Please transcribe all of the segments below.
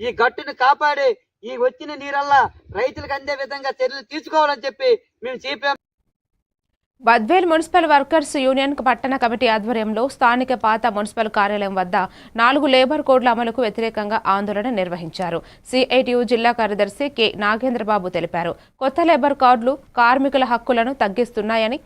ఈ గట్టును కాపాడి ఈ వచ్చిన నీరల్లా రైతులకు అందే విధంగా చర్యలు తీసుకోవాలని చెప్పి మేము CPM Badvel municipal workers union పట్టణ కమిటీ ఆధ్వర్యంలో స్థానిక పాత మున్సిపల్ కార్యాలయం వద్ద నాలుగు లేబర్ కోడ్ల అమలుకు వ్యతిరేకంగా ఆందోళన నిర్వహించారు. సిఐటియు జిల్లా కార్యదర్శి కె. నాగేంద్రబాబు తెలిపారు. కొత్త లేబర్ కార్డులు కార్మికుల హక్కులను తగ్గిస్తున్నాయని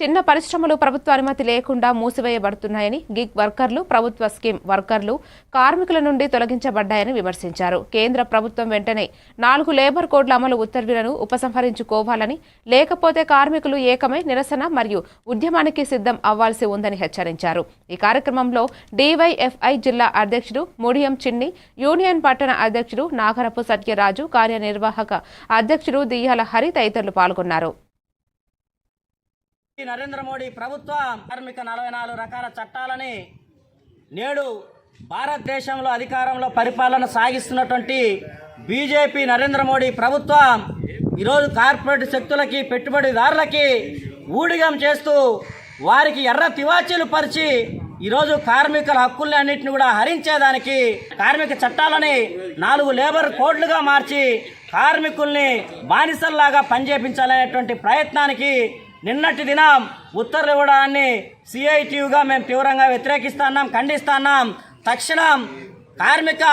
చిన్న పరిశ్రమలు ప్రభుత్వ అనుమతి లేకుండా మూసివేయబడుతున్నాయని గిగ్ వర్కర్లు ప్రభుత్వ స్కీమ్ వర్కర్లు కార్మికుల నుండి తొలగించబడ్డాయని విమర్శించారు. కేంద్ర ప్రభుత్వం వెంటనే నాలుగు లేబర్ కోడ్ల అమలు ఉత్తర్వులను ఉపసంహరించుకోవాలని లేకపోతే కార్మికులు ఏకమై నిరసన మరియు ఉద్యమానికి సిద్ధం అవ్వాల్సి ఉందని హెచ్చరించారు. ఈ కార్యక్రమంలో డివైఎఫ్ఐ జిల్లా అధ్యక్షుడు ముడియం చిన్ని యూనియన్ పట్టణ అధ్యక్షుడు నాగరపు సత్యరాజు కార్యనిర్వాహక అధ్యక్షుడు దియ్యాల హరి తదితరులు పాల్గొన్నారు. నరేంద్ర మోడీ ప్రభుత్వం కార్మిక నలభై నాలుగు రకాల చట్టాలని నేడు భారతదేశంలో అధికారంలో పరిపాలన సాగిస్తున్నటువంటి బీజేపీ నరేంద్ర మోడీ ప్రభుత్వం ఈరోజు కార్పొరేట్ శక్తులకి పెట్టుబడిదారులకి ఊడిగం చేస్తూ వారికి ఎర్ర తివాచీలు పరిచి ఈరోజు కార్మికుల హక్కుల్ని అన్నింటిని కూడా హరించేదానికి కార్మిక చట్టాలని నాలుగు లేబర్ కోడ్లుగా మార్చి కార్మికుల్ని బానిసల్లాగా పనిచేపించాలనేటువంటి ప్రయత్నానికి నిన్నటి దినం ఉత్తర్వులు ఇవ్వడాన్ని సిఐటియుగా మేము తీవ్రంగా వ్యతిరేకిస్తున్నాం ఖండిస్తున్నాం. తక్షణం కార్మిక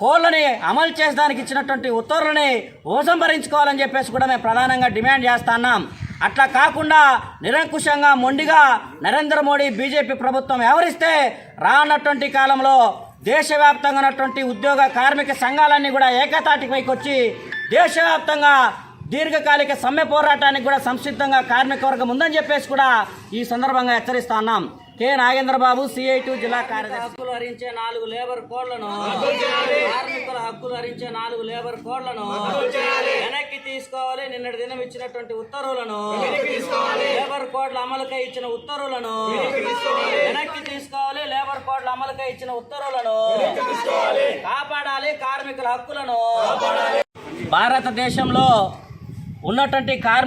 కోళ్ళని అమలు చేసడానికి ఇచ్చినటువంటి ఉత్తర్వులని ఉపసంహరించుకోవాలని చెప్పేసి కూడా మేము ప్రధానంగా డిమాండ్ చేస్తున్నాం. అట్లా కాకుండా నిరంకుశంగా మొండిగా నరేంద్ర మోడీ బీజేపీ ప్రభుత్వం వ్యవహరిస్తే రానటువంటి కాలంలో దేశవ్యాప్తంగా ఉన్నటువంటి ఉద్యోగ కార్మిక సంఘాలన్నీ కూడా ఏకతాటికి పైకి వచ్చి దేశవ్యాప్తంగా దీర్ఘకాలిక సమ్మె పోరాటానికి కూడా సంసిద్ధంగా కార్మిక వర్గం ఉందని చెప్పేసి కూడా ఈ సందర్భంగా హెచ్చరిస్తా ఉన్నాం. కె. నాగేంద్ర బాబు సిఐ జిల్లా కార్యదర్శి. హక్కులు హరించే నాలుగు లేబర్ కోడ్లను కార్మికుల హక్కులు హరించే నాలుగు లేబర్ కోడ్లను వెనక్కి తీసుకోవాలి. నిన్నటి దినం ఇచ్చినటువంటి ఉత్తర్వులను లేబర్ కోడ్ల అమలుకై ఇచ్చిన ఉత్తర్వులను వెనక్కి తీసుకోవాలి. లేబర్ కోడ్ల అమలుకై ఇచ్చిన ఉత్తర్వులను కాపాడాలి. కార్మికుల హక్కులను భారతదేశంలో ఉన్నటువంటి కార్మిక